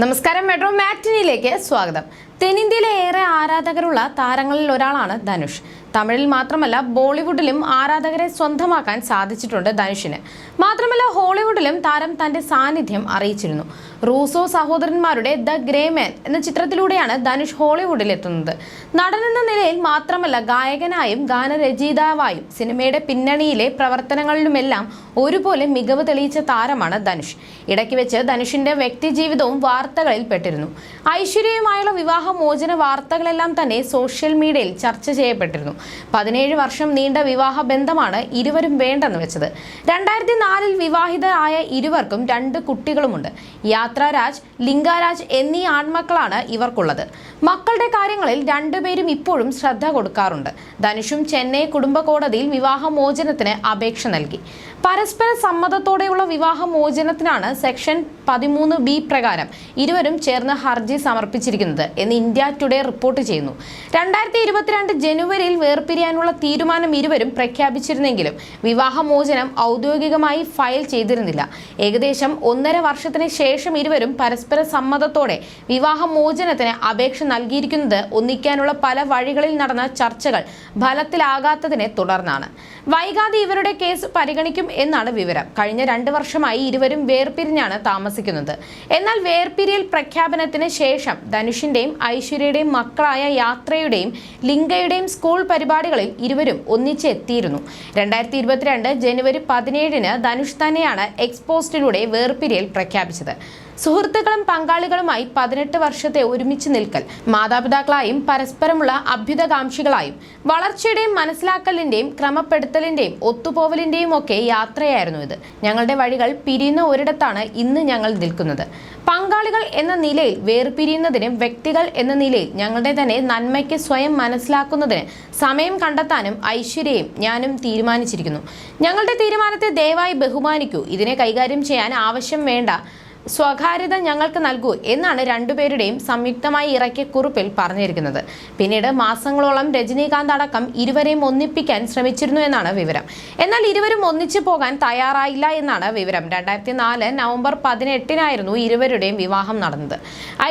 നമസ്കാരം. മെട്രോ മാറ്റിനിയിലേക്ക് സ്വാഗതം. തെന്നിന്ത്യയിലെ ഏറെ ആരാധകരുള്ള താരങ്ങളിൽ ഒരാളാണ് ധനുഷ്. തമിഴിൽ മാത്രമല്ല ബോളിവുഡിലും ആരാധകരെ സ്വന്തമാക്കാൻ സാധിച്ചിട്ടുണ്ട് ധനുഷിന്. മാത്രമല്ല ഹോളിവുഡിലും താരം തന്റെ സാന്നിധ്യം അറിയിച്ചിരുന്നു. റൂസോ സഹോദരന്മാരുടെ ദ ഗ്രേ മാൻ എന്ന ചിത്രത്തിലൂടെയാണ് ധനുഷ് ഹോളിവുഡിൽ എത്തുന്നത്. നടൻ എന്ന നിലയിൽ മാത്രമല്ല ഗായകനായും ഗാനരചയിതാവായും സിനിമയുടെ പിന്നണിയിലെ പ്രവർത്തനങ്ങളിലുമെല്ലാം ഒരുപോലെ മികവ് തെളിയിച്ച താരമാണ് ധനുഷ്. ഇടയ്ക്ക് വെച്ച് ധനുഷിന്റെ വ്യക്തിജീവിതവും വാർത്തകളിൽ പെട്ടിരുന്നു. ഐശ്വര്യയുമായുള്ള വിവാഹമോചന വാർത്തകളെല്ലാം തന്നെ സോഷ്യൽ മീഡിയയിൽ ചർച്ച ചെയ്യപ്പെട്ടിരുന്നു. പതിനേഴ് വർഷം നീണ്ട വിവാഹ ബന്ധമാണ് ഇരുവരും വേണ്ടെന്ന് വെച്ചത്. രണ്ടായിരത്തി നാലിൽ വിവാഹിതരായ ഇരുവർക്കും രണ്ട് കുട്ടികളുമുണ്ട്. യാത്രാരാജ് ലിംഗാരാജ് എന്നീ ആൺമക്കളാണ് ഇവർക്കുള്ളത്. മക്കളുടെ കാര്യങ്ങളിൽ രണ്ടുപേരും ഇപ്പോഴും ശ്രദ്ധ കൊടുക്കാറുണ്ട്. ധനുഷും ചെന്നൈ കുടുംബ കോടതിയിൽ വിവാഹമോചനത്തിന് അപേക്ഷ നൽകി. പരസ്പര സമ്മതത്തോടെയുള്ള വിവാഹമോചനത്തിനാണ് സെക്ഷൻ പതിമൂന്ന് ബി പ്രകാരം ഇരുവരും ചേർന്ന് ഹർജി സമർപ്പിച്ചിരിക്കുന്നത് എന്ന് ഇന്ത്യ ടുഡേ റിപ്പോർട്ട് ചെയ്യുന്നു. രണ്ടായിരത്തി ഇരുപത്തിരണ്ട് ജനുവരിയിൽ വേർപിരിയാനുള്ള തീരുമാനം ഇരുവരും പ്രഖ്യാപിച്ചിരുന്നെങ്കിലും വിവാഹമോചനം ഔദ്യോഗികമായി ഫയൽ ചെയ്തിരുന്നില്ല. ഏകദേശം ഒന്നര വർഷത്തിന് ശേഷം ഇരുവരും പരസ്പര സമ്മതത്തോടെ വിവാഹമോചനത്തിന് അപേക്ഷ നൽകിയിരിക്കുന്നത് ഒന്നിക്കാനുള്ള പല വഴികളിൽ നടന്ന ചർച്ചകൾ ഫലത്തിലാകാത്തതിനെ തുടർന്നാണ്. വൈകാതെ ഇവരുടെ കേസ് പരിഗണിക്കും എന്നാണ് വിവരം. കഴിഞ്ഞ രണ്ട് വർഷമായി ഇരുവരും വേർപിരിഞ്ഞാണ് താമസിക്കുന്നത്. എന്നാൽ വേർപിരിയൽ പ്രഖ്യാപനത്തിന് ശേഷം ധനുഷിന്റെയും ഐശ്വര്യയുടെയും മക്കളായ യാത്രയുടെയും ലിംഗയുടെയും സ്കൂൾ പരിപാടികളിൽ ഇരുവരും ഒന്നിച്ചെത്തിയിരുന്നു. രണ്ടായിരത്തി ഇരുപത്തിരണ്ട് ജനുവരി പതിനേഴിന് ധനുഷ് തന്നെയാണ് എക്സ്പോസ്റ്റിലൂടെ വേർപിരിയൽ പ്രഖ്യാപിച്ചത്. സുഹൃത്തുക്കളും പങ്കാളികളുമായി പതിനെട്ട് വർഷത്തെ ഒരുമിച്ച് നിൽക്കൽ മാതാപിതാക്കളായും പരസ്പരമുള്ള അഭ്യുതകാംക്ഷികളായും വളർച്ചയുടെയും മനസ്സിലാക്കലിന്റെയും ക്രമപ്പെടുത്തലിന്റെയും ഒത്തുപോവലിന്റെയും ഒക്കെ യാത്രയായിരുന്നു ഇത്. ഞങ്ങളുടെ വഴികൾ പിരിയുന്ന ഒരിടത്താണ് ഇന്ന് ഞങ്ങൾ നിൽക്കുന്നത്. പങ്കാളികൾ എന്ന നിലയിൽ വേർപിരിയുന്നതിനും വ്യക്തികൾ എന്ന നിലയിൽ ഞങ്ങളുടെ തന്നെ നന്മയ്ക്ക് സ്വയം മനസ്സിലാക്കുന്നതിന് സമയം കണ്ടെത്താനും ഐശ്വര്യയും ഞാനും തീരുമാനിച്ചിരിക്കുന്നു. ഞങ്ങളുടെ തീരുമാനത്തെ ദയവായി ബഹുമാനിക്കൂ. ഇതിനെ കൈകാര്യം ചെയ്യാൻ ആവശ്യം വേണ്ട സ്വകാര്യത ഞങ്ങൾക്ക് നൽകൂ എന്നാണ് രണ്ടുപേരുടെയും സംയുക്തമായി ഇറക്കിയ കുറിപ്പിൽ പറഞ്ഞിരിക്കുന്നത്. പിന്നീട് മാസങ്ങളോളം രജനീകാന്ത് അടക്കം ഇരുവരെയും ഒന്നിപ്പിക്കാൻ ശ്രമിച്ചിരുന്നു എന്നാണ് വിവരം. എന്നാൽ ഇരുവരും ഒന്നിച്ചു പോകാൻ തയ്യാറായില്ല എന്നാണ് വിവരം. രണ്ടായിരത്തി നാല് നവംബർ പതിനെട്ടിനായിരുന്നു ഇരുവരുടെയും വിവാഹം നടന്നത്.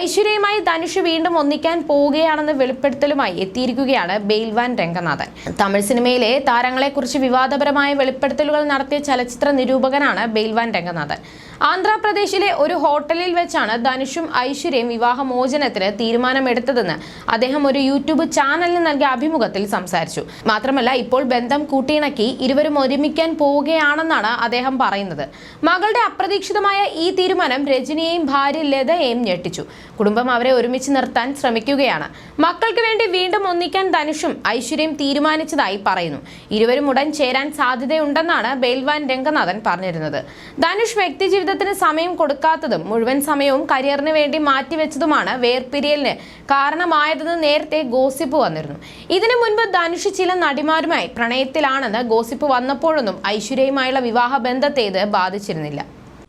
ഐശ്വര്യയുമായി ധനുഷ് വീണ്ടും ഒന്നിക്കാൻ പോവുകയാണെന്ന് വെളിപ്പെടുത്തലുമായി എത്തിയിരിക്കുകയാണ് ബെയിൽവാൻ രംഗനാഥൻ. തമിഴ് സിനിമയിലെ താരങ്ങളെക്കുറിച്ച് വിവാദപരമായ വെളിപ്പെടുത്തലുകൾ നടത്തിയ ചലച്ചിത്ര നിരൂപകനാണ് ബെയിൽവാൻ രംഗനാഥൻ. ആന്ധ്രാപ്രദേശിലെ ഒരു ഹോട്ടലിൽ വെച്ചാണ് ധനുഷും ഐശ്വര്യയും വിവാഹമോചനത്തിന് തീരുമാനമെടുത്തതെന്ന് അദ്ദേഹം ഒരു യൂട്യൂബ് ചാനലിന് നൽകിയ അഭിമുഖത്തിൽ സംസാരിച്ചു. മാത്രമല്ല ഇപ്പോൾ ബന്ധം കൂട്ടിയിണക്കി ഇരുവരും ഒരുമിക്കാൻ പോവുകയാണെന്നാണ് അദ്ദേഹം പറയുന്നത്. മകളുടെ അപ്രതീക്ഷിതമായ ഈ തീരുമാനം രജനിയെയും ഭാര്യ ലതയെയും ഞെട്ടിച്ചു. കുടുംബം അവരെ ഒരുമിച്ച് നിർത്താൻ ശ്രമിക്കുകയാണ്. മക്കൾക്ക് വേണ്ടി വീണ്ടും ഒന്നിക്കാൻ ധനുഷും ഐശ്വര്യയും തീരുമാനിച്ചതായി പറയുന്നു. ഇരുവരും ഉടൻ ചേരാൻ സാധ്യതയുണ്ടെന്നാണ് ബെയിൽവാൻ രംഗനാഥൻ പറഞ്ഞിരുന്നത്. ധനുഷ് വ്യക്തി ജീവിതത്തിന് സമയം കൊടുക്കാത്തതും മുഴുവൻ സമയവും കരിയറിന് വേണ്ടി മാറ്റിവെച്ചതുമാണ് വേർപിരിയലിന് കാരണമായതെന്ന് നേരത്തെ ഗോസിപ്പ് വന്നിരുന്നു. ഇതിനു മുൻപ് ധനുഷ് ചില നടിമാരുമായി പ്രണയത്തിലാണെന്ന് ഗോസിപ്പ് വന്നപ്പോഴൊന്നും ഐശ്വര്യയുമായുള്ള വിവാഹ ബന്ധത്തെ ഇത് ബാധിച്ചിരുന്നില്ല.